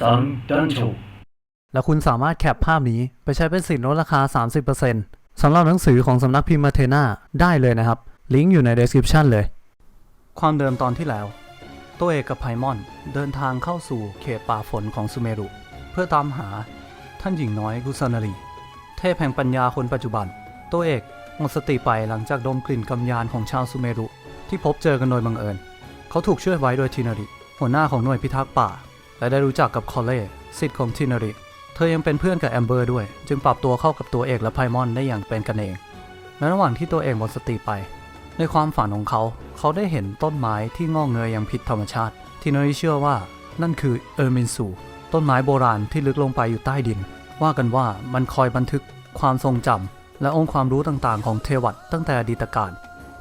Thunduntal และคุณสามารถแคปภาพนี้ไปใช้เป็นสินลดราคา 30%สำหรับหนังสือของสำนักพิมพ์มาเทนาได้เลยนะครับ ลิงก์อยู่ใน description เลย ความเดิมตอนที่แล้ว ตัวเอกกับไพมอนเดินทางเข้าสู่เขตป่าฝนของซูเมรุ เพื่อตามหาท่านหญิงน้อยกุซานารีเทพแห่งปัญญาคนปัจจุบัน ตัวเอกหมดสติไปหลังจากดมกลิ่นกำยานของชาวซูเมรุ ที่พบเจอกันโดยบังเอิญ เขาถูกช่วยไว้โดยทินาริหัวหน้าของหน่วยพิทักษ์ป่า และได้รู้จักกับคอลเล่สิทธิ์ของทินาริเธอยังเป็นเพื่อนกับแอมเบอร์ด้วย จึงปรับตัวเข้ากับตัวเอกและไพมอนได้อย่างเป็นกันเองในระหว่างที่ตัวเอกหมดสติไป ในความฝันของเขา เขาได้เห็นต้นไม้ที่งอกเงยอย่างผิดธรรมชาติ ทินาริเชื่อว่านั่นคือเออร์มินซูต้นไม้โบราณที่ลึกลงไปอยู่ใต้ดิน ว่ากันว่ามันคอยบันทึกความทรงจำและองค์ความรู้ต่างๆ ของเทวัตตั้งแต่อดีตการ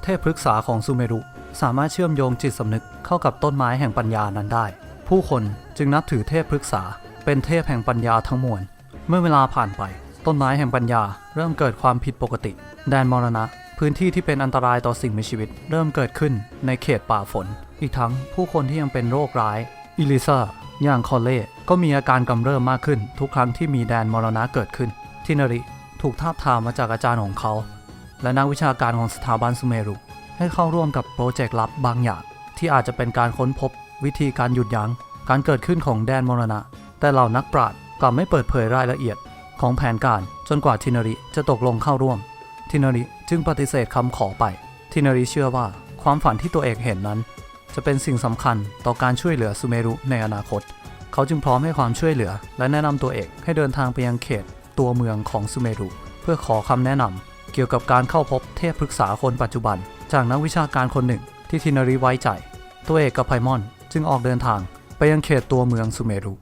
เทพพฤกษาของซูเมรุ สามารถเชื่อมโยงจิตสำนึกเข้ากับต้นไม้แห่งปัญญานั้นได้ ผู้คนจึงนับถือเทพพฤกษา เป็นเทพแห่งปัญญาทั้งมวล เมื่อเวลาผ่านไป ต้นไม้แห่งปัญญา เริ่มเกิดความผิดปกติ แดนมรณะ พื้นที่ที่เป็นอันตรายต่อสิ่งมีชีวิต เริ่มเกิดขึ้นในเขตป่าฝน อีกทั้งผู้คนที่ยังเป็นโรคร้าย อิลิซาอย่างคอเล่ก็มีอาการกำเริบมากขึ้น ทุกครั้งที่มีแดนมรณะเกิดขึ้น ทินาริถูกทาบทามมาจากอาจารย์ของเขา และนักวิชาการของสถาบันซูเมรุ ให้เข้าร่วมกับโปรเจกต์ลับบางอย่างที่อาจจะเป็นการค้นพบ วิธีการหยุดยั้งการเกิดขึ้นของแดนมรณะ แต่เหล่านักปราชญ์กลับไม่เปิดเผยรายละเอียดของแผนการจนกว่าทินาริจะตกลงเข้าร่วม ทินาริจึงปฏิเสธคำขอไป ทินาริเชื่อว่าความฝันที่ตัวเอกเห็นนั้น จะเป็นสิ่งสำคัญต่อการช่วยเหลือซูเมรุในอนาคต เขาจึงพร้อมให้ความช่วยเหลือ และแนะนำตัวเอกให้เดินทางไปยังเขตตัวเมืองของซูเมรุเพื่อขอคำแนะนำเกี่ยวกับการเข้าพบเทพปรึกษาคนปัจจุบัน จากนักวิชาการคนหนึ่งที่ทินาริไว้ใจ ตัวเอกกับไพมอน จึงออกเดินทางไปยังเขตตัวเมืองซูเมรุ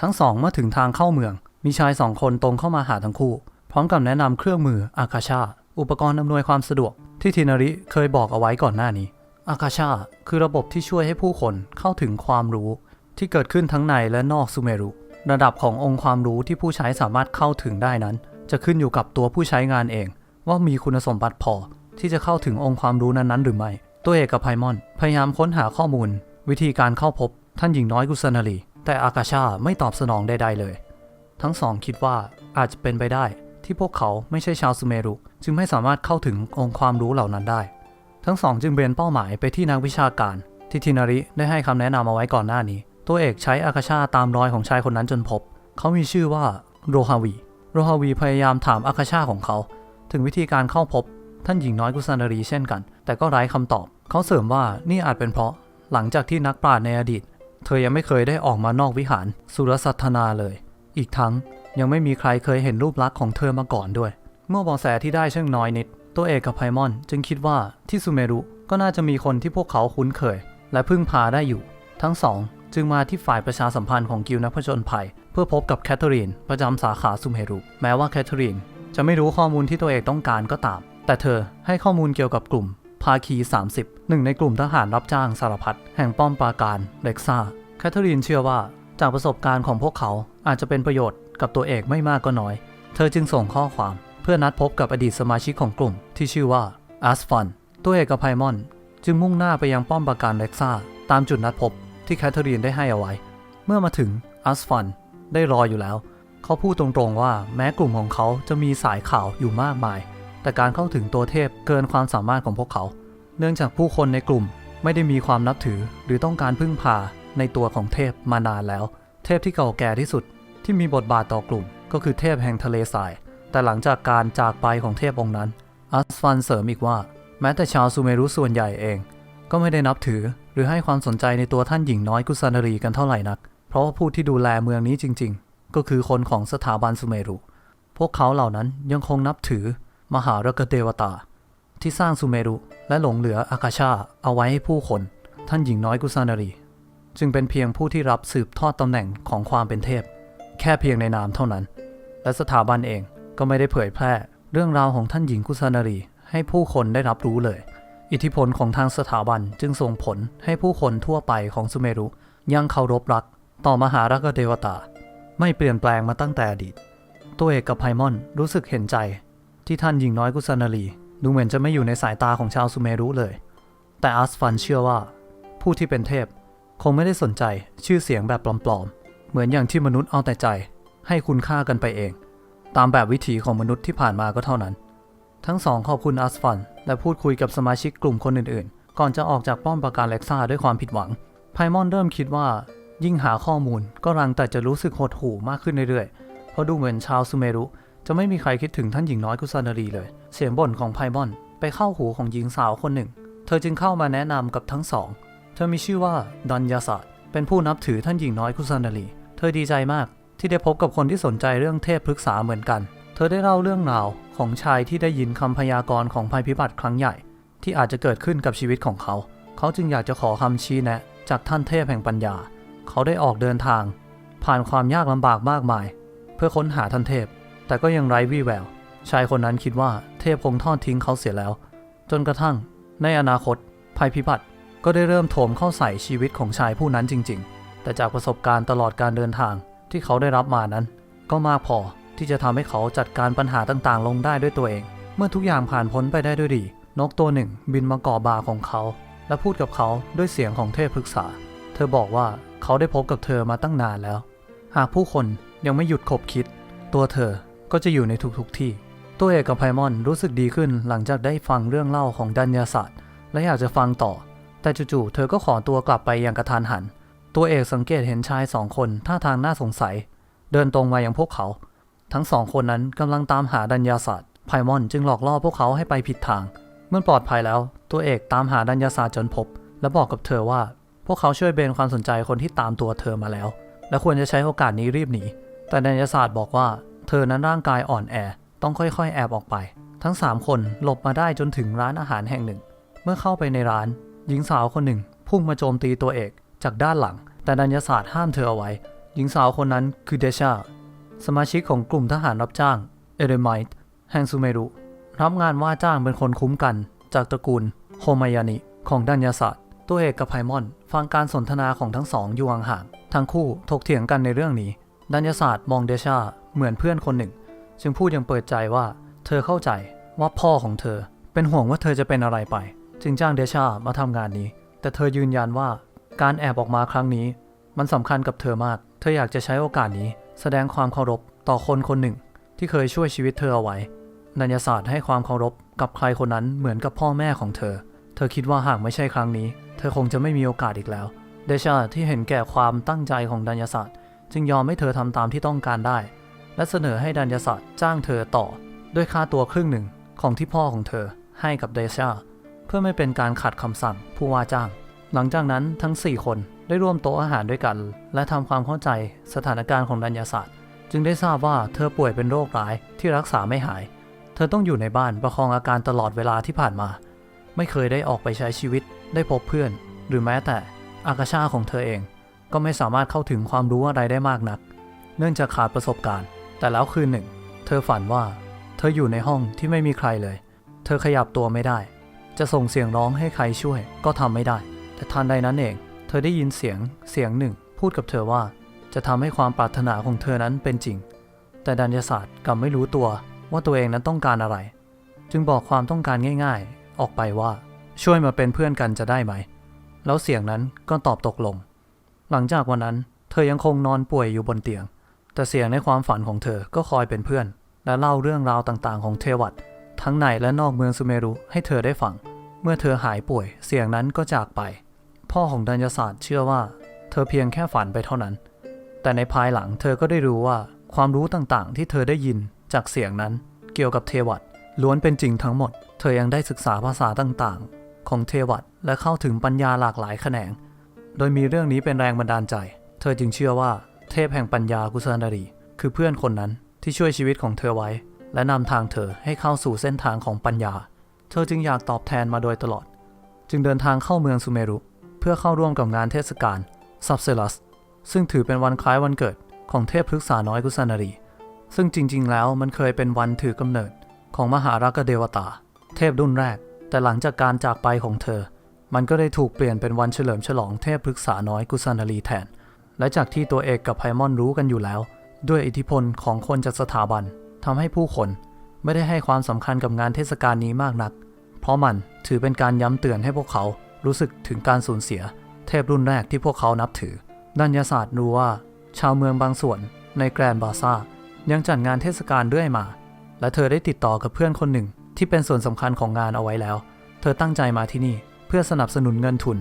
ทั้งสองเมื่อถึงทางเข้าเมือง มีชายสองคนตรงเข้ามาหาทั้งคู่ พร้อมกับแนะนำเครื่องมืออาคาชา อุปกรณ์อำนวยความสะดวก ที่ทินาริเคยบอกเอาไว้ก่อนหน้านี้อาคาชาคือระบบที่ช่วยให้ผู้คนเข้าถึงความรู้ที่เกิดขึ้นทั้งในและนอกซูเมรุ ระดับขององค์ความรู้ที่ผู้ใช้สามารถเข้าถึงได้นั้น จะขึ้นอยู่กับตัวผู้ใช้งานเอง ว่ามีคุณสมบัติพอที่จะเข้าถึงองค์ความรู้นั้นๆ หรือไม่ ตัวเอกกับไพมอน พยายามค้นหาข้อมูล วิธีการเข้าพบท่านหญิงน้อยกุสนารีแต่อากาชาไม่ตอบสนองใดๆเลย ทั้งสองคิดว่าอาจจะเป็นไปได้ที่พวกเขาไม่ใช่ชาวซูเมรุ จึงไม่สามารถเข้าถึงองค์ความรู้เหล่านั้นได้ ทั้งสองจึงเบนเป้าหมายไปที่นักวิชาการที่ทินาริได้ให้คำแนะนำเอาไว้ก่อนหน้านี้ ตัวเอกใช้อากาชาตามรอยของชายคนนั้นจนพบ เขามีชื่อว่าโรฮาวี โรฮาวีพยายามถามอาคาชาของเขา ถึงวิธีการเข้าพบท่านหญิงน้อยกุสนารีเช่นกัน แต่ก็ไร้คำตอบ เขาเสริมว่านี่อาจเป็นเพราะ หลังจากที่นักปราชญ์ในอดีต เธอยังไม่เคยได้ออกมานอกวิหารสุรสัทนาเลย อีกทั้งยังไม่มีใครเคยเห็นรูปลักษณ์ของเธอมาก่อนด้วย เมื่อบาะแสที่ได้เช่างน้อยนิด ตัวเอกกับไพมอนจึงคิดว่าที่ซูเมรุก็น่าจะมีคนที่พวกเขาคุ้นเคย และพึ่งพาได้อยู่ ทั้งสองจึงมาที่ฝ่ายประชาสัมพันธ์ของกิลนักผจญภัย เพื่อพบกับแคทเธอรีน ประจำสาขาซูเมรุ แม้ว่าแคทเธอรีนจะไม่รู้ข้อมูลที่ตัวเอกต้องการก็ตาม แต่เธอให้ข้อมูลเกี่ยวกับกลุ่ม ภาคี 30 หนึ่งในกลุ่มทหารรับจ้างสารพัดแห่งป้อมปราการเล็กซ่าแคทเธอรีนเชื่อว่าจากประสบการณ์ของพวกเขาอาจจะเป็นประโยชน์กับตัวเอกไม่มากก็น้อย เธอจึงส่งข้อความเพื่อนัดพบกับอดีตสมาชิกของกลุ่มที่ชื่อว่าอัสฟันตัวเอกกับไพมอน จึงมุ่งหน้าไปยังป้อมปราการเล็กซ่าตามจุดนัดพบที่แคทเธอรีนได้ให้เอาไว้ เมื่อมาถึงอัสฟันได้รออยู่แล้ว เขาพูดตรงๆว่าแม้กลุ่มของเขาจะมีสายข่าวอยู่มากมาย แต่การเข้าถึงตัวเทพเกินความสามารถของพวกเขา เนื่องจากผู้คนในกลุ่มไม่ได้มีความนับถือหรือต้องการพึ่งพาในตัวของเทพมานานแล้ว เทพที่เก่าแก่ที่สุดที่มีบทบาทต่อกลุ่ม ก็คือเทพแห่งทะเลทราย แต่หลังจากการจากไปของเทพองค์นั้น อัสฟันเสริมอีกว่า แม้แต่ชาวซูเมรุส่วนใหญ่เอง ก็ไม่ได้นับถือหรือให้ความสนใจในตัวท่านหญิงน้อยกุสานารีกันเท่าไหร่นัก เพราะว่าผู้ที่ดูแลเมืองนี้จริง ๆ ก็คือคนของสถาบันซูเมรุ พวกเขาเหล่านั้นยังคงนับถือ มหารกเทวตา ที่สร้างซูเมรุและหลงเหลืออากาชาเอาไว้ให้ผู้คน ท่านหญิงน้อยกุสานารี จึงเป็นเพียงผู้ที่รับสืบทอดตำแหน่งของความเป็นเทพ แค่เพียงในนามเท่านั้น และสถาบันเองก็ไม่ได้เผยแพร่เรื่องราวของท่านหญิงกุสานารี ให้ผู้คนได้รับรู้เลย อิทธิพลของทางสถาบันจึงส่งผลให้ผู้คนทั่วไปของซูเมรุยังเคารพรัก ต่อมหารกเทวตา ไม่เปลี่ยนแปลงมาตั้งแต่อดีต ตัวเอกกับไพมอนรู้สึกเห็นใจ ที่ท่านหญิงน้อยกุสนารีดูเหมือนจะไม่อยู่ในสายตาของชาวซูเมรุเลย แต่อัสฟันเชื่อว่า ผู้ที่เป็นเทพคงไม่ได้สนใจชื่อเสียงแบบปลอมๆ เหมือนอย่างที่มนุษย์เอาแต่ใจ ให้คุณค่ากันไปเอง ตามแบบวิถีของมนุษย์ที่ผ่านมาก็เท่านั้น ทั้งสองขอบคุณอัสฟัน และพูดคุยกับสมาชิกกลุ่มคนอื่นๆ ก่อนจะออกจากป้อมปราการเล็กซ่าด้วยความผิดหวัง ไพมอนเริ่มคิดว่า ยิ่งหาข้อมูลก็รังแต่จะรู้สึกหดหู่มากขึ้นเรื่อยๆ เพราะดูเหมือนชาวซูเมรุ จะไม่มีใครคิดถึงท่านหญิงน้อยกุซานารีเลย เสียงบ่นของไพมอน ไปเข้าหูของหญิงสาวคนหนึ่ง เธอจึงเข้ามาแนะนำกับทั้งสอง เธอมีชื่อว่าดันยาศาสตร์เป็นผู้นับถือท่านหญิงน้อยกุซานารี เธอดีใจมากที่ได้พบกับคนที่สนใจเรื่องเทพพฤกษาเหมือนกัน เธอได้เล่าเรื่องราวของชายที่ได้ยินคำพยากรณ์ของภัยพิบัติครั้งใหญ่ ที่อาจจะเกิดขึ้นกับชีวิตของเขา เขาจึงอยากจะขอคำชี้แนะ จากท่านเทพแห่งปัญญา เขาได้ออกเดินทาง ผ่านความยากลำบากมากมาย เพื่อค้นหาท่านเทพ แต่ก็ยังไร้วี่แวว ชายคนนั้นคิดว่าเทพคงทอดทิ้งเขาเสียแล้ว จนกระทั่ง ในอนาคต ภัยพิบัติก็ได้เริ่มโถมเข้าใส่ชีวิตของชายผู้นั้นจริง ๆ แต่จากประสบการณ์ตลอดการเดินทางที่เขาได้รับมานั้น ก็มากพอที่จะทำให้เขาจัดการปัญหาต่างๆ ลงได้ด้วยตัวเอง เมื่อทุกอย่างผ่านพ้นไปได้ด้วยดี นกตัวหนึ่งบินมาเกาะบ่าของเขา และพูดกับเขาด้วยเสียงของเทพพฤกษา เธอบอกว่าเขาได้พบกับเธอมาตั้งนานแล้ว หากผู้คนยังไม่หยุดขบคิด ตัวเธอ ก็จะอยู่ในทุกๆที่ ตัวเอกกับไพมอนรู้สึกดีขึ้นหลังจากได้ฟังเรื่องเล่าของดัญญาศาสตร์ และอยากจะฟังต่อ แต่จู่ๆเธอก็ขอตัวกลับไปอย่างกระทันหัน ตัวเอกสังเกตเห็นชายสองคนท่าทางน่าสงสัย เดินตรงมายังพวกเขา ทั้งสองคนนั้นกำลังตามหาดัญญาศาสตร์ไพมอนจึงหลอกล่อพวกเขาให้ไปผิดทาง เมื่อปลอดภัยแล้ว ตัวเอกตามหาดัญญาศาสตร์จนพบ และบอกกับเธอว่า พวกเขาช่วยเบนความสนใจคนที่ตามตัวเธอมาแล้ว และควรจะใช้โอกาสนี้รีบหนีแต่ดัญญาศาสตร์บอกว่า เธอนั้นร่างกายอ่อนแอ ต้องค่อยๆ แอบออกไป ทั้ง 3 คนหลบมาได้จนถึงร้านอาหารแห่งหนึ่ง เมื่อเข้าไปในร้าน หญิงสาวคนหนึ่ง พุ่งมาโจมตีตัวเอกจากด้านหลัง แต่ดัญญาศาสตร์ห้ามเธอเอาไว้ หญิงสาวคนนั้นคือเดชา สมาชิกของกลุ่มทหารรับจ้างเอเดม t ต์แห่งซูเมรุรับงานว่าจ้างเป็นคนคุ้มกัน จากตระกูลโฮมายานิของดัญญาศาสตร์ ตัวเอกกับไพมอน ฟังการสนทนาของทั้งสองอยู่ห่างๆทั้งคู่ถกเถียงกันในเรื่องนี้ ดัญญาศาสตร์มองเดชาเหมือนเพื่อนคนหนึ่ง จึงพูดอย่างเปิดใจว่าเธอเข้าใจว่าพ่อของเธอ เป็นห่วงว่าเธอจะเป็นอะไรไป จึงจ้างเดชามาทำงานนี้ แต่เธอยืนยันว่าการแอบออกมาครั้งนี้ มันสำคัญกับเธอมาก เธออยากจะใช้โอกาสนี้ แสดงความเคารพต่อคนคนหนึ่ง ที่เคยช่วยชีวิตเธอเอาไว้นัญญาศาสตร์ให้ความเคารพกับใครคนนั้นเหมือนกับพ่อแม่ของเธอ เธอคิดว่าหากไม่ใช่ครั้งนี้ เธอคงจะไม่มีโอกาสอีกแล้ว เดชาที่เห็นแก่ความตั้งใจของดัญญาศาสตร์ จึงยอมให้เธอทำตามที่ต้องการได้ และเสนอให้ดัญญาศาสตร์จ้างเธอต่อ ด้วยค่าตัวครึ่งหนึ่งของที่พ่อของเธอให้กับเดชาเพื่อไม่เป็นการขัดคำสั่งผู้ว่าจ้าง หลังจากนั้นทั้ง 4 คนได้ร่วมโต๊ะอาหารด้วยกัน และทำความเข้าใจสถานการณ์ของดัญญาศาสตร์ จึงได้ทราบว่าเธอป่วยเป็นโรคร้ายที่รักษาไม่หาย เธอต้องอยู่ในบ้านประคองอาการตลอดเวลาที่ผ่านมา ไม่เคยได้ออกไปใช้ชีวิต ได้พบเพื่อน หรือแม้แต่อากาชาของเธอเอง ก็ไม่สามารถเข้าถึงความรู้อะไรได้มากนัก เนื่องจากขาดประสบการณ์ แต่แล้วคืนหนึ่ง เธอฝันว่า เธออยู่ในห้องที่ไม่มีใครเลย เธอขยับตัวไม่ได้ จะส่งเสียงร้องให้ใครช่วยก็ทำไม่ได้ แต่ทันใดนั้นเอง เธอได้ยินเสียงเสียงหนึ่ง พูดกับเธอว่า จะทำให้ความปรารถนาของเธอนั้นเป็นจริง แต่ดัญญาศาสตร์กลับไม่รู้ตัวว่าตัวเองนั้นต้องการอะไร จึงบอกความต้องการง่าย ๆ ออกไปว่าช่วยมาเป็นเพื่อนกันจะได้ไหม แล้วเสียงนั้นก็ตอบตกลง หลังจากวันนั้น เธอยังคงนอนป่วยอยู่บนเตียง แต่เสียงในความฝันของเธอก็คอยเป็นเพื่อน และเล่าเรื่องราวต่างๆ ของเทวัตทั้งในและนอกเมืองซูเมรุให้เธอได้ฟัง เมื่อเธอหายป่วย เสียงนั้นก็จากไป พ่อของดัญญาศาสตร์เชื่อว่า เธอเพียงแค่ฝันไปเท่านั้น แต่ในภายหลังเธอก็ได้รู้ว่าความรู้ต่างๆ ที่เธอได้ยินจากเสียงนั้น เกี่ยวกับเทวัตล้วนเป็นจริงทั้งหมด เธอยังได้ศึกษาภาษาต่างๆ ของเทวัตและเข้าถึงปัญญาหลากหลายแขนง โดยมีเรื่องนี้เป็นแรงบันดาลใจ เธอจึงเชื่อว่าเทพแห่งปัญญากุศลดารี คือเพื่อนคนนั้นที่ช่วยชีวิตของเธอไว้ และนำทางเธอให้เข้าสู่เส้นทางของปัญญา เธอจึงอยากตอบแทนมาโดยตลอด จึงเดินทางเข้าเมืองซูเมรุ เพื่อเข้าร่วมกับงานเทศกาลซับเซลัสซึ่งถือเป็นวันคล้ายวันเกิดของเทพพฤกษาน้อยกุศลนารี ซึ่งจริง ๆ แล้วมันเคยเป็นวันถือกำเนิดของมหารักเดวตา เทพรุ่นแรก แต่หลังจากการจากไปของเธอ มันก็ได้ถูกเปลี่ยนเป็นวันเฉลิมฉลองเทพพฤกษาน้อยกุศลนารีแทน และจากที่ตัวเอกกับไพมอนรู้กันอยู่แล้ว ด้วยอิทธิพลของคนจากสถาบันทำให้ผู้คนไม่ได้ให้ความสำคัญกับงานเทศกาลนี้มากนัก เพราะมันถือเป็นการย้ำเตือนให้พวกเขารู้สึกถึงการสูญเสีย เทพรุ่นแรกที่พวกเขานับถือดัญญาศาสตร์รู้ว่า ชาวเมืองบางส่วนในแกรนด์บาซ่ายังจัดงานเทศกาลเรื่อยมา และเธอได้ติดต่อกับเพื่อนคนหนึ่งที่เป็นส่วนสำคัญของงานเอาไว้แล้ว เธอตั้งใจมาที่นี่ เพื่อสนับสนุนเงินทุน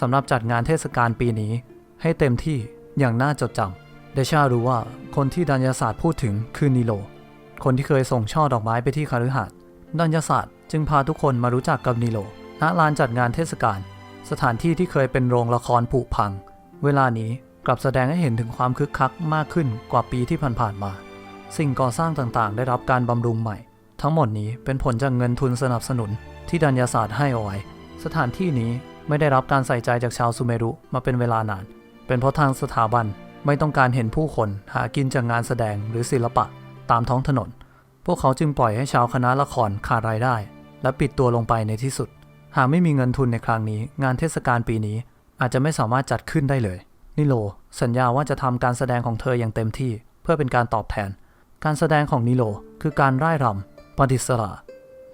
สำหรับจัดงานเทศกาลปีนี้ ให้เต็มที่อย่างน่าจดจำเดชารู้ว่าคนที่ดัญญาศาสตร์พูดถึงคือนิโล คนที่เคยส่งช่อดอกไม้ไปที่คฤหาสน์ดัญญาศาสตร์จึงพาทุกคนมารู้จักกับนิโลณลานจัดงานเทศกาลสถานที่ที่เคยเป็นโรงละครผุพัง เวลานี้กลับแสดงให้เห็นถึงความคึกคักมากขึ้นกว่าปีที่ผ่านๆมา สิ่งก่อสร้างต่างๆ ได้รับการบำรุงใหม่ ทั้งหมดนี้เป็นผลจากเงินทุนสนับสนุนที่ดัญญาศาสตร์ให้เอาไว้ สถานที่นี้ไม่ได้รับการใส่ใจจากชาวซูเมรุมาเป็นเวลานาน เป็นเพราะทางสถาบันไม่ต้องการเห็นผู้คนหากินจากงานแสดงหรือศิลปะตามท้องถนน พวกเขาจึงปล่อยให้ชาวคณะละครขาดรายได้ และปิดตัวลงไปในที่สุด หากไม่มีเงินทุนในครั้งนี้ งานเทศกาลปีนี้อาจจะไม่สามารถจัดขึ้นได้เลย นิโล สัญญาว่าจะทำการแสดงของเธออย่างเต็มที่ เพื่อเป็นการตอบแทน การแสดงของนิโลคือการร่ายรำปฏิสรา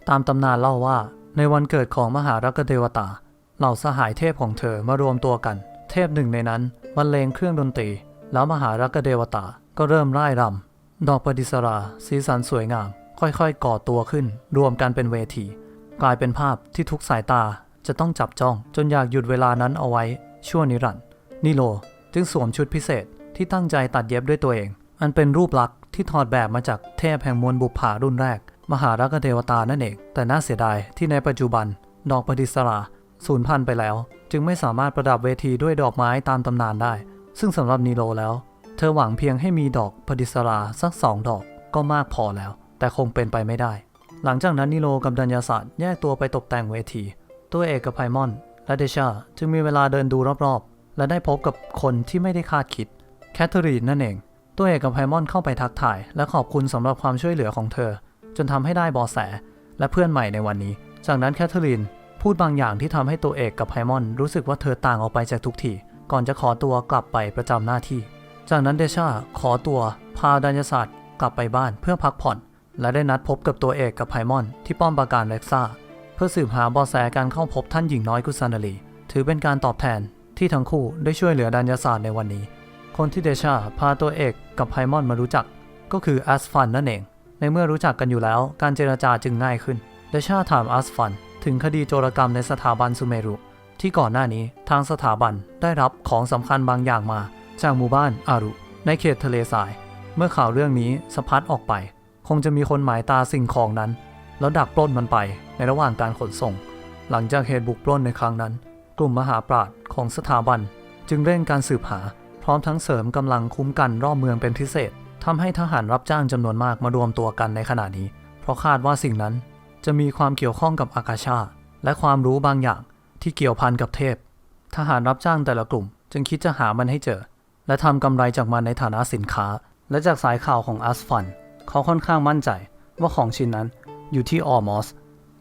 ตามตำนานเล่าว่า ในวันเกิดของมหารักเทวตา เหล่าสหายเทพของเธอมารวมตัวกัน เทพหนึ่งในนั้นบรรเลงเครื่องดนตรี แล้วมหารักเทวตาก็เริ่มร่ายรำดอกปฏิสราสีสันสวยงาม ค่อยๆ ก่อตัวขึ้น รวมกันเป็นเวที กลายเป็นภาพที่ทุกสายตาจะต้องจับจ้อง จนอยากหยุดเวลานั้นเอาไว้ชั่วนิรันดร์นิโลจึงสวมชุดพิเศษที่ตั้งใจตัดเย็บด้วยตัวเอง อันเป็นรูปลักษณ์ที่ถอดแบบมาจากเทพแห่งมวลบุปผารุ่นแรก มหารักเทวตานั่นเอง แต่น่าเสียดายที่ในปัจจุบัน ดอกปฏิสราสูญพันธุ์ไปแล้ว จึงไม่สามารถประดับเวทีด้วยดอกไม้ตามตำนานได้ ซึ่งสำหรับนิโลแล้ว เธอหวังเพียงให้มีดอกปฏิสราสักสองดอกก็มากพอแล้ว แต่คงเป็นไปไม่ได้ หลังจากนั้นนิโลกับดัญญาศาสตร์แยกตัวไปตกแต่งเวที ตัวเอกกับไพมอน และเดชาจึงมีเวลาเดินดูรอบๆ และได้พบกับคนที่ไม่ได้คาดคิด แคทเธอรีนนั่นเอง ตัวเอกกับไพมอนเข้าไปทักทาย และขอบคุณสำหรับความช่วยเหลือของเธอ จนทำให้ได้บอแส และเพื่อนใหม่ในวันนี้ จากนั้นแคทเธอรีนพูดบางอย่างที่ทำให้ตัวเอกกับไพมอนรู้สึกว่าเธอต่างออกไปจากทุกทีก่อนจะขอตัวกลับไปประจำหน้าที่ จากนั้นเดชาขอตัวพาดัญญศาสตร์กลับไปบ้านเพื่อพักผ่อน และได้นัดพบกับตัวเอกกับไพมอน ที่ป้อมปราการเล็กซ่าเพื่อสืบหาบาะแสการเข้าพบท่านหญิงน้อยกุซานาลีถือเป็นการตอบแทนที่ทั้งคู่ได้ช่วยเหลือดัญญศาสตร์ในวันนี้ คนที่เดชาพาตัวเอกกับไพมอนมารู้จัก ก็คือแอสฟันนั่นเอง ในเมื่อรู้จักกันอยู่แล้ว การเจรจาจึงง่ายขึ้นเดชาถามอัสฟัน ถึงคดีโจรกรรมในสถาบันซูเมรุ ที่ก่อนหน้านี้ทางสถาบันได้รับของสำคัญบางอย่างมา จากหมู่บ้านอารุ ในเขตทะเลทราย เมื่อข่าวเรื่องนี้สะพัดออกไป คงจะมีคนหมายตาสิ่งของนั้น แล้วดักปล้นมันไปในระหว่างการขนส่ง หลังจากเหตุบุกปล้นในครั้งนั้น กลุ่มมหาปราชญ์ของสถาบัน จึงเร่งการสืบหา พร้อมทั้งเสริมกำลังคุ้มกันรอบเมืองเป็นพิเศษ ทำให้ทหารรับจ้างจำนวนมากมารวมตัวกันในขณะนี้ เพราะคาดว่าสิ่งนั้นจะมีความเกี่ยวข้องกับอากาชา และความรู้บางอย่างที่เกี่ยวพันกับเทพ ทหารรับจ้างแต่ละกลุ่ม จึงคิดจะหามันให้เจอ และทำกำไรจากมันในฐานะสินค้า และจากสายข่าวของอัสฟัน เขาค่อนข้างมั่นใจว่าของชิ้นนั้นอยู่ที่ออมอส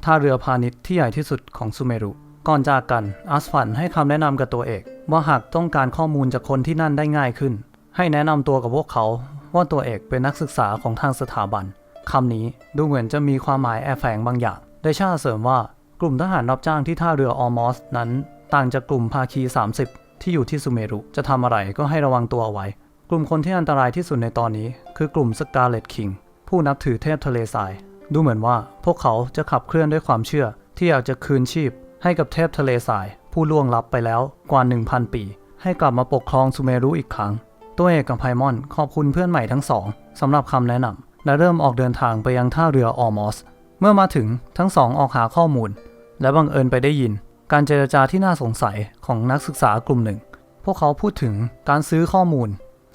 ท่าเรือพาณิชย์ที่ใหญ่ที่สุดของซูเมรุ ก่อนจากกันอัสฟันให้คำแนะนำกับตัวเอก ว่าหากต้องการข้อมูลจากคนที่นั่นได้ง่ายขึ้น ให้แนะนำตัวกับพวกเขา ว่าตัวเอกเป็นนักศึกษาของทางสถาบันคำนี้ดูเหมือนจะมีความหมายแอบแฝงบางอย่าง ได้ชาเสริมว่ากลุ่มทหารรับจ้างที่ท่าเรือออมอสนั้น ต่างจากกลุ่มภาคี 30 ที่อยู่ที่ซูเมรุ จะทำอะไรก็ให้ระวังตัวเอาไว้ กลุ่มคนที่อันตรายที่สุดในตอนนี้ คือกลุ่มสกาเลตคิงผู้นับถือเทพทะเลทราย ดูเหมือนว่าพวกเขาจะขับเคลื่อนด้วยความเชื่อ ที่อยากจะคืนชีพ ให้กับเทพทะเลทราย ผู้ล่วงลับไปแล้วกว่า 1,000 ปี ให้กลับมาปกครองซูเมรุอีกครั้ง ตัวเอกกับไพมอนขอบคุณเพื่อนใหม่ทั้งสองสำหรับคำแนะนำและเริ่มออกเดินทางไปยังท่าเรือออมอส เมื่อมาถึงทั้งสองออกหาข้อมูล และบังเอิญไปได้ยิน การเจรจาที่น่าสงสัยของนักศึกษากลุ่มหนึ่ง พวกเขาพูดถึงการซื้อข้อมูล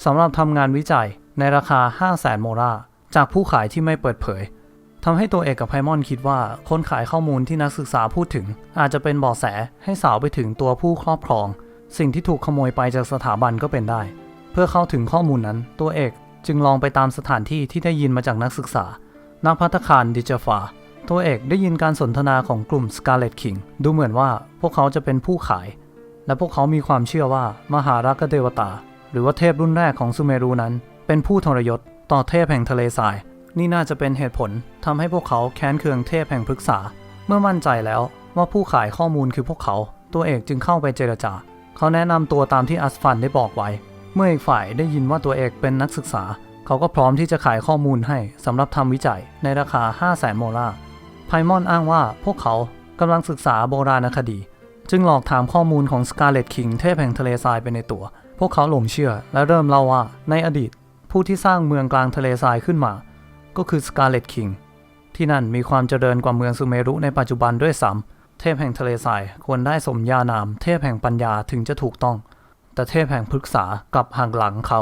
สำหรับทำงานวิจัยในราคา 5 0 0แสนโมราจากผู้ขายที่ไม่เปิดเผยทำให้ตัวเอกกับไพมอนคิดว่าคนขายข้อมูลที่นักศึกษาพูดถึง อาจจะเป็นเบาะแสให้สาวไปถึงตัวผู้ครอบครอง สิ่งที่ถูกขโมยไปจากสถาบันก็เป็นได้ พื่อเข้าถึงข้อมูลนั้น ตัวเอกจึงลองไปตามสถานที่ที่ได้ยินมาจากนักศึกษา นักพัฒคารดิจฟา ตัวเอกได้ยินการสนทนาของกลุ่ม Scarlet King ดูเหมือนว่าพวกเขาจะเป็นผู้ขาย และพวกเขามีความเชื่อว่ามหารักเทวตา หรือว่าเทพรุ่นแรกของซูเมรุนั้น เป็นผู้ทรยศต่อเทพแห่งทะเลทราย นี่น่าจะเป็นเหตุผลทำให้พวกเขาแค้นเคืองเทพแห่งพฤกษา เมื่อมั่นใจแล้วว่าผู้ขายข้อมูลคือพวกเขา ตัวเอกจึงเข้าไปเจรจา เขาแนะนำตัวตามที่อัสฟันได้บอกไว้ เมื่ออีกฝ่ายได้ยินว่าตัวเอกเป็นนักศึกษา เขาก็พร้อมที่จะขายข้อมูลให้สำหรับทำวิจัยในราคา 5 0 0แสนโมลาไพมอนอ้างว่าพวกเขากำลังศึกษาโบราณคดี จึงหลอกถามข้อมูลของสกาเลตคิงเทพแห่งทะเลทรายไปในตัว พวกเขาหลงเชื่อและเริ่มเล่าว่าในอดีต ผู้ที่สร้างเมืองกลางทะเลทรายขึ้นมา ก็คือสกาเลตคิงที่นั่นมีความเจริญกว่าเมืองซูเมรุในปัจจุบันด้วยซ้ำเทพแห่งทะเลทรายควรได้สมญานาม เทพแห่งปัญญาถึงจะถูกต้อง แต่เทพแห่งพฤกษากลับห่างหลังเขา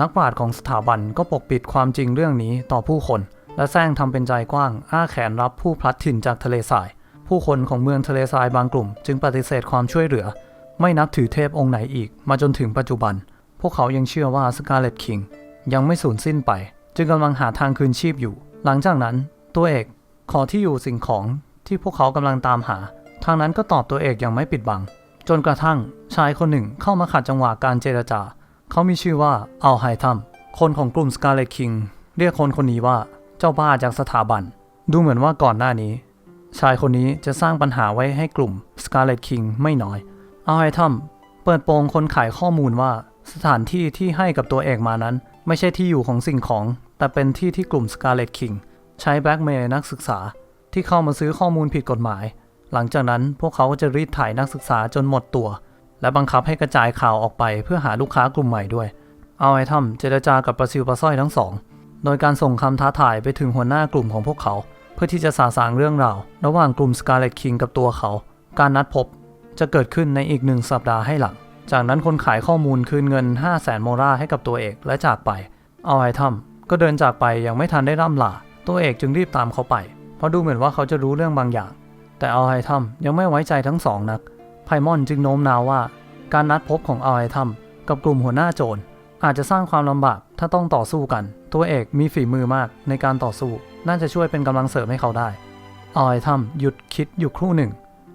นักปราชญ์ของสถาบันก็ปกปิดความจริงเรื่องนี้ต่อผู้คน และแซงทำเป็นใจกว้าง อ้าแขนรับผู้พลัดถิ่นจากทะเลทราย ผู้คนของเมืองทะเลทรายบางกลุ่ม จึงปฏิเสธความช่วยเหลือ ไม่นับถือเทพองค์ไหนอีกมาจนถึงปัจจุบัน พวกเขายังเชื่อว่าสกาเลตคิงยังไม่สูญสิ้นไป จึงกำลังหาทางคืนชีพอยู่ หลังจากนั้นตัวเอกขอที่อยู่สิ่งของที่พวกเขากำลังตามหา ทางนั้นก็ตอบตัวเอกอย่างไม่ปิดบัง จนกระทั่งชายคนหนึ่งเข้ามาขัดจังหวะการเจรจา เขามีชื่อว่าอัลไฮทัม คนของกลุ่ม Scarlet King เรียกคนคนนี้ว่าเจ้าบ้าจากสถาบัน ดูเหมือนว่าก่อนหน้านี้ ชายคนนี้จะสร้างปัญหาไว้ให้กลุ่ม Scarlet King ไม่น้อยอัลไฮทัมเปิดโปงคนขายข้อมูลว่าสถานที่ที่ให้กับตัวเอกมานั้น ไม่ใช่ที่อยู่ของสิ่งของ แต่เป็นที่ที่กลุ่ม Scarlet King ใช้แบล็กเมย์นักศึกษาที่เข้ามาซื้อข้อมูลผิดกฎหมาย หลังจากนั้นพวกเขาจะรีดถ่ายนักศึกษาจนหมดตัว และบังคับให้กระจายข่าวออกไปเพื่อหาลูกค้ากลุ่มใหม่ด้วย เอาไอทัมเจรจากับประซิวปลาสร้อยทั้งสอง โดยการส่งคำท้าทายไปถึงหัวหน้ากลุ่มของพวกเขา เพื่อที่จะสาสางเรื่องราวระหว่างกลุ่ม Scarlet King กับตัวเขา การนัดพบจะเกิดขึ้นในอีกหนึ่งสัปดาห์ให้หลัง จากนั้นคนขายข้อมูลคืนเงิน 5 0 0แสนโมราให้กับตัวเอกและจากไป เอาไอทัมก็เดินจากไปยังไม่ทันได้ร่ำลา ตัวเอกจึงรีบตามเขาไป เพราะดูเหมือนว่าเขาจะรู้เรื่องบางอย่าง แต่เอาไอทัมยังไม่ไว้ใจทั้งสองนัก ไพมอนจึงโน้มน้าวว่า การนัดพบของเอาไอทัมกับกลุ่มหัวหน้าโจรอาจจะสร้างความลำบากถ้าต้องต่อสู้กัน ตัวเอกมีฝีมือมากในการต่อสู้ น่าจะช่วยเป็นกำลังเสริมให้เขาได้เอาไอทัมหยุดคิดอยู่ครู่หนึ่ง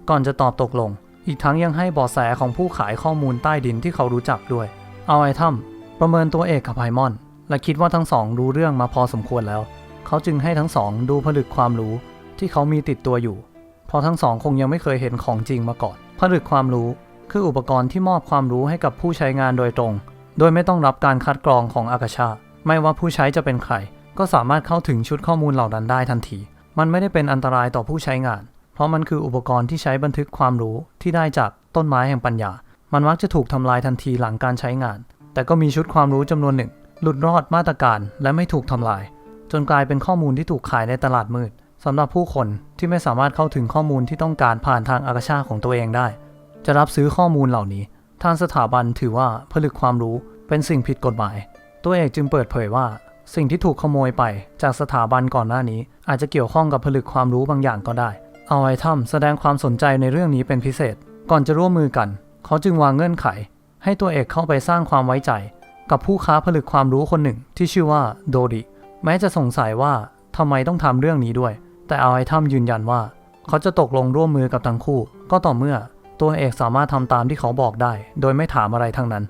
ก่อนจะตอบตกลง อีกทั้งยังให้เบาะแสของผู้ขายข้อมูลใต้ดินที่เขารู้จักด้วยเอาไอทัมประเมินตัวเอกกับไพมอน และคิดว่าทั้งสองรู้เรื่องมาพอสมควรแล้ว เขาจึงให้ทั้งสองดูผลึกความรู้ที่เขามีติดตัวอยู่ ราะทั้งสองคงยังไม่เคยเห็นของจริงมาก่อนผลึกความรู้ คืออุปกรณ์ที่มอบความรู้ให้กับผู้ใช้งานโดยตรง โดยไม่ต้องรับการคัดกรองของอากาชา ไม่ว่าผู้ใช้จะเป็นใคร ก็สามารถเข้าถึงชุดข้อมูลเหล่านั้นได้ทันที มันไม่ได้เป็นอันตรายต่อผู้ใช้งาน เพราะมันคืออุปกรณ์ที่ใช้บันทึกความรู้ที่ได้จากต้นไม้แห่งปัญญา มันมักจะถูกทำลายทันทีหลังการใช้งาน แต่ก็มีชุดความรู้จำนวนหนึ่ง หลุดรอดมาตรการและไม่ถูกทำลาย จนกลายเป็นข้อมูลที่ถูกขายในตลาดมืด สำหรับผู้คนที่ไม่สามารถเข้าถึงข้อมูลที่ต้องการผ่านทางอากาชาของตัวเองได้ จะรับซื้อข้อมูลเหล่านี้ ทางสถาบันถือว่าผลึกความรู้เป็นสิ่งผิดกฎหมาย ตัวเอกจึงเปิดเผยว่า สิ่งที่ถูกขโมยไปจากสถาบันก่อนหน้านี้ อาจจะเกี่ยวข้องกับผลึกความรู้บางอย่างก็ได้ เอาไอทัมแสดงความสนใจในเรื่องนี้เป็นพิเศษ ก่อนจะร่วมมือกัน เขาจึงวางเงื่อนไข ให้ตัวเอกเข้าไปสร้างความไว้ใจ กับผู้ค้าผลึกความรู้คนหนึ่งที่ชื่อว่าโดริแม้จะสงสัยว่าทำไมต้องทำเรื่องนี้ด้วย แต่เอาไอทัมยืนยันว่า เขาจะตกลงร่วมมือกับทั้งคู่ ก็ต่อเมื่อตัวเอกสามารถทำตามที่เขาบอกได้ โดยไม่ถามอะไรทั้งนั้น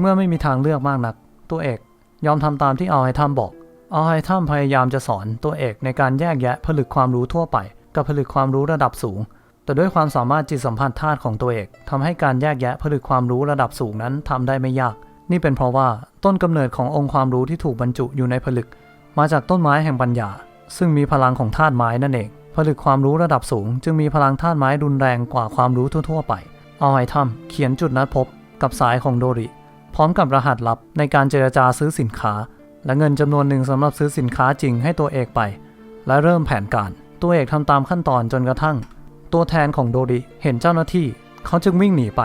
เมื่อไม่มีทางเลือกมากนัก ตัวเอกยอมทำตามที่เอาไอทัมบอกเอาไอทัมพยายามจะสอนตัวเอกในการแยกแยะผลึกความรู้ทั่วไป กับผลึกความรู้ระดับสูง แต่ด้วยความสามารถจิตสัมผัสธาตุของตัวเอกทำให้การแยกแยะผลึกความรู้ระดับสูงนั้นทำได้ไม่ยาก นี่เป็นเพราะว่าต้นกำเนิดขององค์ความรู้ที่ถูกบรรจุอยู่ในผลึก มาจากต้นไม้แห่งปัญญา ซึ่งมีพลังของธาตุไม้นั่นเอง ผลึกความรู้ระดับสูง จึงมีพลังธาตุไม้รุนแรงกว่าความรู้ทั่วๆไป เอาไอทัมเขียนจุดนัดพบกับสายของโดริ พร้อมกับรหัสลับในการเจรจาซื้อสินค้า และเงินจำนวนหนึ่งสำหรับซื้อสินค้าจริงให้ตัวเอกไป และเริ่มแผนการ ตัวเอกทำตามขั้นตอนจนกระทั่ง ตัวแทนของโดริเห็นเจ้าหน้าที่ เขาจึงวิ่งหนีไป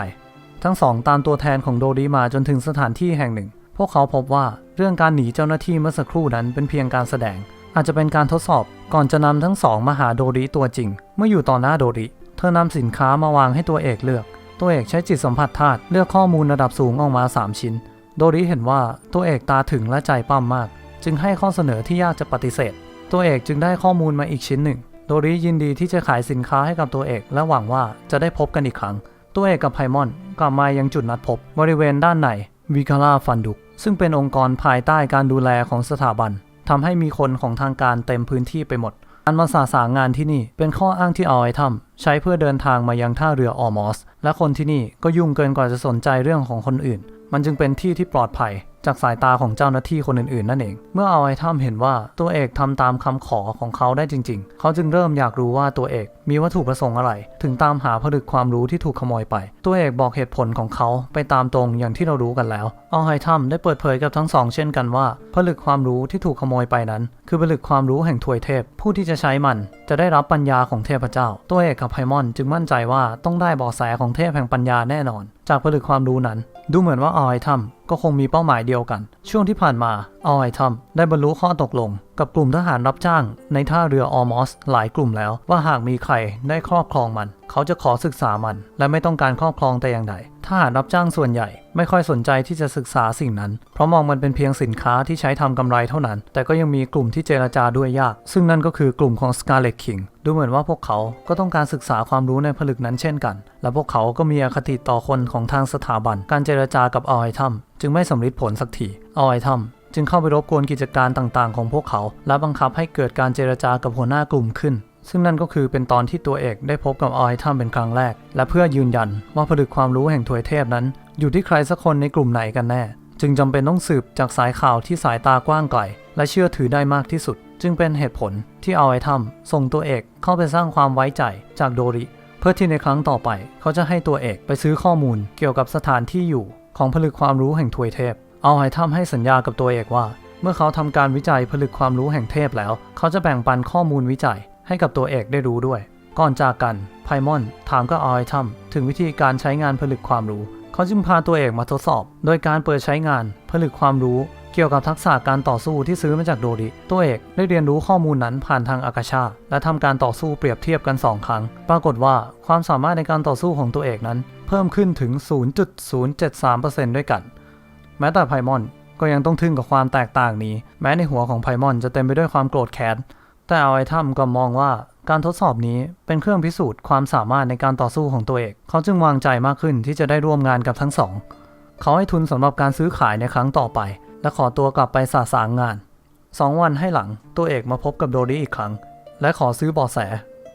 ทั้งสองตามตัวแทนของโดริมาจนถึงสถานที่แห่งหนึ่ง พวกเขาพบว่าเรื่องการหนีเจ้าหน้าที่เมื่อสักครู่นั้นเป็นเพียงการแสดง อาจจะเป็นการทดสอบก่อนจะนำทั้งสองมาหาโดริตัวจริง เมื่ออยู่ต่อหน้าโดริ เธอนำสินค้ามาวางให้ตัวเอกเลือก ตัวเอกใช้จิตสัมผัสธาตุเลือกข้อมูลระดับสูงออกมา 3 ชิ้น โดริเห็นว่าตัวเอกตาถึงและใจปั้มมาก จึงให้ข้อเสนอที่ยากจะปฏิเสธ ตัวเอกจึงได้ข้อมูลมาอีกชิ้นหนึ่ง โดริยินดีที่จะขายสินค้าให้กับตัวเอกและหวังว่าจะได้พบกันอีกครั้ง ตัวเอกกับไพมอนกลับมายังจุดนัดพบบริเวณด้านในวิคาร่าฟันดุกซึ่งเป็นองค์กรภายใต้การดูแลของสถาบัน ทำให้มีคนของทางการเต็มพื้นที่ไปหมด การมาสาสางงานที่นี่เป็นข้ออ้างที่เอาไว้ทำใช้เพื่อเดินทางมายังท่าเรือออมอส และคนที่นี่ก็ยุ่งเกินกว่าจะสนใจเรื่องของคนอื่น มันจึงเป็นที่ที่ปลอดภัย จากสายตาของเจ้าหน้าที่คนอื่นๆ นั่นเอง เมื่อเอาไอทัมเห็นว่าตัวเอกทำตามคำขอของเขาได้จริง ๆ เขาจึงเริ่มอยากรู้ว่าตัวเอกมีวัตถุประสงค์อะไร ถึงตามหาผลึกความรู้ที่ถูกขโมยไป ตัวเอกบอกเหตุผลของเขาไปตามตรงอย่างที่เรารู้กันแล้วเอาไอทัมได้เปิดเผยกับทั้งสองเช่นกันว่า ผลึกความรู้ที่ถูกขโมยไปนั้น คือผลึกความรู้แห่งถวยเทพ ผู้ที่จะใช้มันจะได้รับปัญญาของเทพเจ้า ตัวเอกกับไพมอนจึงมั่นใจว่าต้องได้บาะแสของเทพแห่งปัญญาแน่นอน จากผลึกความรู้นั้น ดูเหมือนว่าออยทัม ก็คงมีเป้าหมายเดียวกัน ช่วงที่ผ่านมาออยทัมได้บรรลุข้อตกลง กับกลุ่มทหารรับจ้าง ในท่าเรือออมอสหลายกลุ่มแล้ว ว่าหากมีใครได้ครอบครองมัน เขาจะขอศึกษามัน และไม่ต้องการครอบครองแต่อย่างใดทหารรับจ้างส่วนใหญ่ ไม่ค่อยสนใจที่จะศึกษาสิ่งนั้น เพราะมองมันเป็นเพียงสินค้าที่ใช้ทำกำไรเท่านั้น แต่ก็ยังมีกลุ่มที่เจรจาด้วยยาก ซึ่งนั่นก็คือกลุ่มของ Scarlet King ดูเหมือนว่าพวกเขาก็ต้องการศึกษาความรู้ในผลึกนั้นเช่นกัน และพวกเขาก็มีอคติต่อคนของทางสถาบัน การเจรจากับออยทัมจึงไม่สำเร็จผลสักทีออทัมจึงเข้าไปรบกวนกิจการต่างๆ ของพวกเขา และบังคับให้เกิดการเจรจากับหัวหน้ากลุ่มขึ้น ซึ่งนั่นก็คือเป็นตอนที่ตัวเอกได้พบกับออยทัมเป็นครั้งแรก และเพื่อยืนยันว่าผลึกความรู้แห่งถวยเทพนั้น อยู่ที่ใครสักคนในกลุ่มไหนกันแน่ จึงจำเป็นต้องสืบจากสายข่าวที่สายตากว้างไกลและเชื่อถือได้มากที่สุด จึงเป็นเหตุผลที่เอาไอทัมส่งตัวเอกเข้าไปสร้างความไว้ใจจากโดริ เพื่อที่ในครั้งต่อไป เขาจะให้ตัวเอกไปซื้อข้อมูลเกี่ยวกับสถานที่อยู่ ของผลึกความรู้แห่งถวยเทพ เอาไอทำให้สัญญากับตัวเอกว่า เมื่อเขาทำการวิจัยผลึกความรู้แห่งเทพแล้ว เขาจะแบ่งปันข้อมูลวิจัยให้กับตัวเอกได้รู้ด้วย ก่อนจากกันไพมอนถามกับเอาไอทำถึงวิธีการใช้งานผลึกความรู้ เขาจึงพาตัวเอกมาทดสอบ โดยการเปิดใช้งานผลึกความรู้ เกี่ยวกับทักษะการต่อสู้ที่ซื้อมาจากโดริ ตัวเอกได้เรียนรู้ข้อมูลนั้นผ่านทางอากาชา และทำการต่อสู้เปรียบเทียบกัน 2 ครั้ง ปรากฏว่าความสามารถในการต่อสู้ของตัวเอกนั้น เพิ่มขึ้นถึง 0.073%ด้วยกัน แม้แต่ไพมอนก็ยังต้องทึ่งกับความแตกต่างนี้ แม้ในหัวของไพมอนจะเต็มไปด้วยความโกรธแค้น แต่เอาไอทัมก็มองว่าการทดสอบนี้เป็นเครื่องพิสูจน์ความสามารถในการต่อสู้ของตัวเอก เขาจึงวางใจมากขึ้นที่จะได้ร่วมงานกับทั้งสอง เขาให้ทุนสำหรับการซื้อขายในครั้งต่อไป และขอตัวกลับไปสาสางงานสองวันให้หลังตัวเอกมาพบกับโดริอีกครั้ง และขอซื้อบ่อแส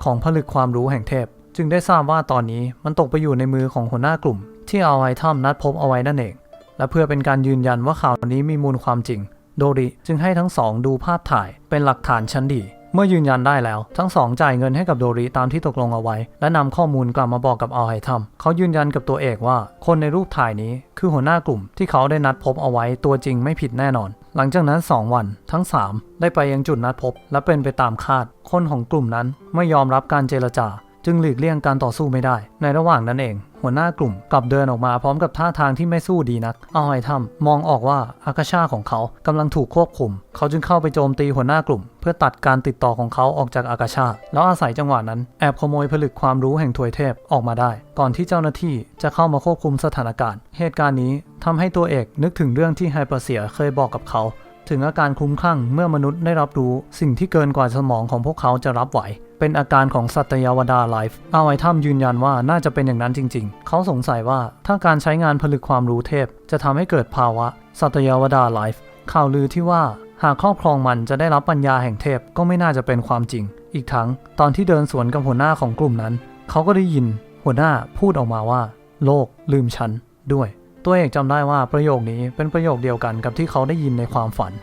ของผลึกความรู้แห่งเทพ จึงได้ทราบว่าตอนนี้มันตกไปอยู่ในมือของหัวหน้ากลุ่ม ที่เอาไอทัมนัดพบเอาไว้นั่นเอง และเพื่อเป็นการยืนยันว่าข่าวนี้มีมูลความจริง โดริจึงให้ทั้งสองดูภาพถ่ายเป็นหลักฐานชั้นดี เมื่อยืนยันได้แล้ว ทั้งสองจ่ายเงินให้กับโดริตามที่ตกลงเอาไว้ และนำข้อมูลกลับมาบอกกับออไฮทัมเขายืนยันกับตัวเอกว่า คนในรูปถ่ายนี้คือหัวหน้ากลุ่มที่เขาได้นัดพบเอาไว้ตัวจริงไม่ผิดแน่นอน หลังจากนั้น 2 วัน ทั้ง 3 ได้ไปยังจุดนัดพบ และเป็นไปตามคาด คนของกลุ่มนั้นไม่ยอมรับการเจรจา จึงหลีกเลี่ยงการต่อสู้ไม่ได้ ในระหว่างนั้นเอง หัวหน้ากลุ่มกลับเดินออกมาพร้อมกับท่าทางที่ไม่สู้ดีนักเอาไอทัมมองออกว่าอากาชาของเขากำลังถูกควบคุม เขาจึงเข้าไปโจมตีหัวหน้ากลุ่ม เพื่อตัดการติดต่อของเขาออกจากอากาชา แล้วอาศัยจังหวะนั้นแอบขโมยผลึกความรู้แห่งถวยเทพออกมาได้ ก่อนที่เจ้าหน้าที่จะเข้ามาควบคุมสถานการณ์ เหตุการณ์นี้ทำให้ตัวเอกนึกถึงเรื่องที่ไฮเปอร์เซียเคยบอกกับเขาถึงอาการคลุ้มคลั่งเมื่อมนุษย์ได้รับรู้ สิ่งที่เกินกว่าสมองของพวกเขาจะรับไหว เป็นอาการของสัตยาวดาไลฟ์เอาไอทัมยืนยันว่าน่าจะเป็นอย่างนั้นจริง ๆ เขาสงสัยว่าถ้าการใช้งานผลึกความรู้เทพ จะทำให้เกิดภาวะ สัตยาวดาไลฟ์ข่าวลือที่ว่าหากครอบครองมันจะได้รับปัญญาแห่งเทพก็ไม่น่าจะเป็นความจริง อีกทั้งตอนที่เดินสวนกับหัวหน้าของกลุ่มนั้น เขาก็ได้ยิน หัวหน้าพูดออกมาว่า โลกลืมฉันด้วย ตัวเอกจำได้ว่าประโยคนี้เป็นประโยคเดียวกันกับที่เขาได้ยินในความฝัน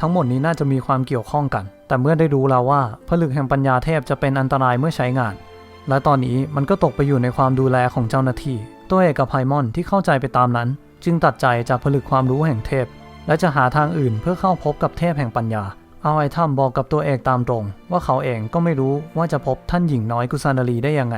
ทั้งหมดนี้น่าจะมีความเกี่ยวข้องกัน แต่เมื่อได้รู้แล้วว่าผลึกแห่งปัญญาเทพจะเป็นอันตรายเมื่อใช้งาน และตอนนี้มันก็ตกไปอยู่ในความดูแลของเจ้าหน้าที่ ตัวเอกกับไพมอนที่เข้าใจไปตามนั้น จึงตัดใจจากผลึกความรู้แห่งเทพ และจะหาทางอื่นเพื่อเข้าพบกับเทพแห่งปัญญา เอาไอทัมบอกกับตัวเอกตามตรง ว่าเขาเองก็ไม่รู้ว่าจะพบท่านหญิงน้อยกุซานารีได้ยังไง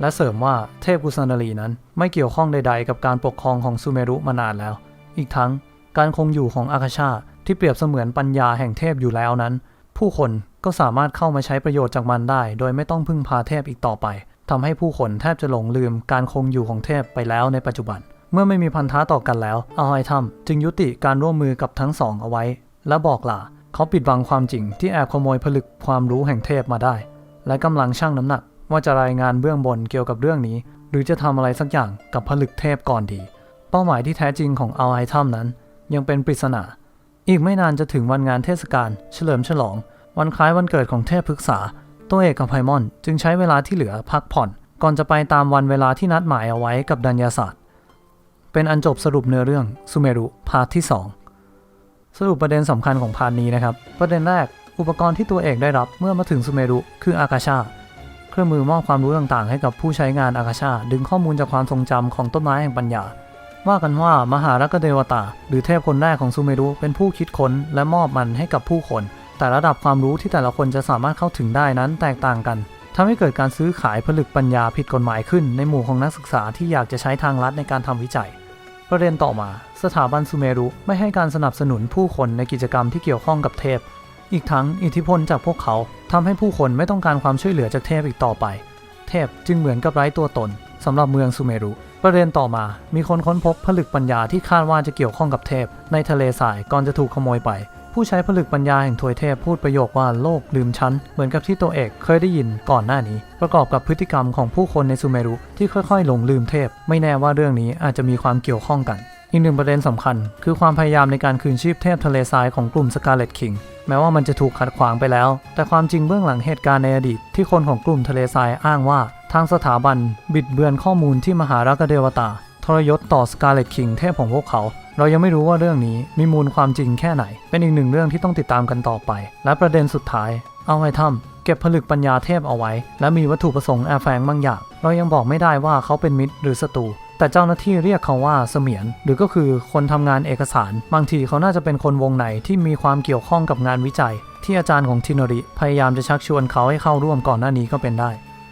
และเสริมว่าเทพกุซานารีนั้น ไม่เกี่ยวข้องใด ๆ กับการปกครองของซูเมรุมานานแล้ว อีกทั้งการคงอยู่ของอาคาชา ที่เปรียบเสมือนปัญญาแห่งเทพอยู่แล้วนั้น ผู้คนก็สามารถเข้ามาใช้ประโยชน์จากมันได้ โดยไม่ต้องพึ่งพาเทพอีกต่อไปทำให้ผู้คนแทบจะหลงลืมการคงอยู่ของเทพไปแล้วในปัจจุบัน เมื่อไม่มีพันธะต่อกันแล้วอาไอทัมจึงยุติการร่วมมือกับทั้งสองเอาไว้ และบอกลาเขาปิดบังความจริงที่แอบขโมยผลึกความรู้แห่งเทพมาได้ และกำลังชั่งน้ำหนัก ว่าจะรายงานเบื้องบนเกี่ยวกับเรื่องนี้ หรือจะทำอะไรสักอย่างกับผลึกเทพก่อนดี เป้าหมายที่แท้จริงของอาไอทัมนั้น ยังเป็นปริศนา อีกไม่นานจะถึงวันงานเทศกาลเฉลิมฉลอง วันคล้ายวันเกิดของเทพพฤกษา ตัวเอกกับไพมอนจึงใช้เวลาที่เหลือพักผ่อน ก่อนจะไปตามวันเวลาที่นัดหมายเอาไว้กับดัญญาศาสตร์ เป็นอันจบสรุปเนื้อเรื่องซูเมรุพาร์ทที่ 2 สรุปประเด็นสำคัญของพาร์ทนี้นะครับ ประเด็นแรกอุปกรณ์ที่ตัวเอกได้รับเมื่อมาถึงซูเมรุคืออากาชาเครื่องมือมอบความรู้ต่างๆ ให้กับผู้ใช้งานอากาชาดึงข้อมูลจากความทรงจำของต้นไม้แห่งปัญญา ว่ากันว่ามหารักเดวตา หรือเทพคนแรกของซูเมรุเป็นผู้คิดค้นและมอบมันให้กับผู้คน แต่ระดับความรู้ที่แต่ละคนจะสามารถเข้าถึงได้นั้นแตกต่างกันทำให้เกิดการซื้อขายผลึกปัญญาผิดกฎหมายขึ้น ในหมู่ของนักศึกษาที่อยากจะใช้ทางลัดในการทำวิจัย ประเด็นต่อมา สถาบันซูเมรุไม่ให้การสนับสนุนผู้คนในกิจกรรมที่เกี่ยวข้องกับเทพ อีกทั้งอิทธิพลจากพวกเขาทำให้ผู้คนไม่ต้องการความช่วยเหลือจากเทพอีกต่อไป เทพจึงเหมือนกับไร้ตัวตนสำหรับเมืองซูเมรุ ประเด็นต่อมา มีคนค้นพบผลึกปัญญาที่คาดว่าจะเกี่ยวข้องกับเทพ ในทะเลสายก่อนจะถูกขโมยไป ผู้ใช้ผลึกปัญญาแห่งทวยเทพพูดประโยคว่าโลกลืมฉันเหมือนกับที่ตัวเอกเคยได้ยินก่อนหน้านี้ ประกอบกับพฤติกรรมของผู้คนในซูเมรุที่ค่อยๆ หลงลืมเทพ ไม่แน่ว่าเรื่องนี้อาจจะมีความเกี่ยวข้องกัน อีกหนึ่งประเด็นสำคัญ คือความพยายามในการคืนชีพเทพทะเลทรายของกลุ่มสกาเลตคิงแม้ว่ามันจะถูกขัดขวางไปแล้ว แต่ความจริงเบื้องหลังเหตุการณ์ในอดีต ที่คนของกลุ่มทะเลทรายอ้างว่า ทางสถาบัน บิดเบือนข้อมูลที่มหารักเดวตาทรยศต่อสกาเลตคิงเทพของพวกเขา เรายังไม่รู้ว่าเรื่องนี้มีมูลความจริงแค่ไหน เป็นอีกหนึ่งเรื่องที่ต้องติดตามกันต่อไป และประเด็นสุดท้าย เอาไงทำเก็บผลึกปัญญาเทพเอาไว้ และมีวัตถุประสงค์แอบแฝงบางอย่าง เรายังบอกไม่ได้ว่าเขาเป็นมิตรหรือศัตรู แต่เจ้าหน้าที่เรียกเขาว่าเสมียน หรือก็คือคนทำงานเอกสาร บางทีเขาน่าจะเป็นคนวงในที่มีความเกี่ยวข้องกับงานวิจัย ที่อาจารย์ของทิโนริพยายามจะชักชวนเขาให้เข้าร่วมก่อนหน้านี้ก็เป็นได้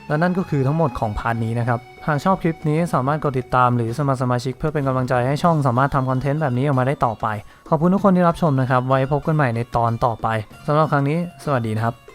และนั่นก็คือทั้งหมดของพาร์ทนี้นะครับ หากชอบคลิปนี้สามารถกดติดตามหรือสมัครสมาชิกเพื่อเป็นกำลังใจให้ช่องสามารถทำคอนเทนต์แบบนี้ออกมาได้ต่อไป ขอบคุณทุกคนที่รับชมนะครับ ไว้พบกันใหม่ในตอนต่อไปสำหรับครั้งนี้ สวัสดีนะครับ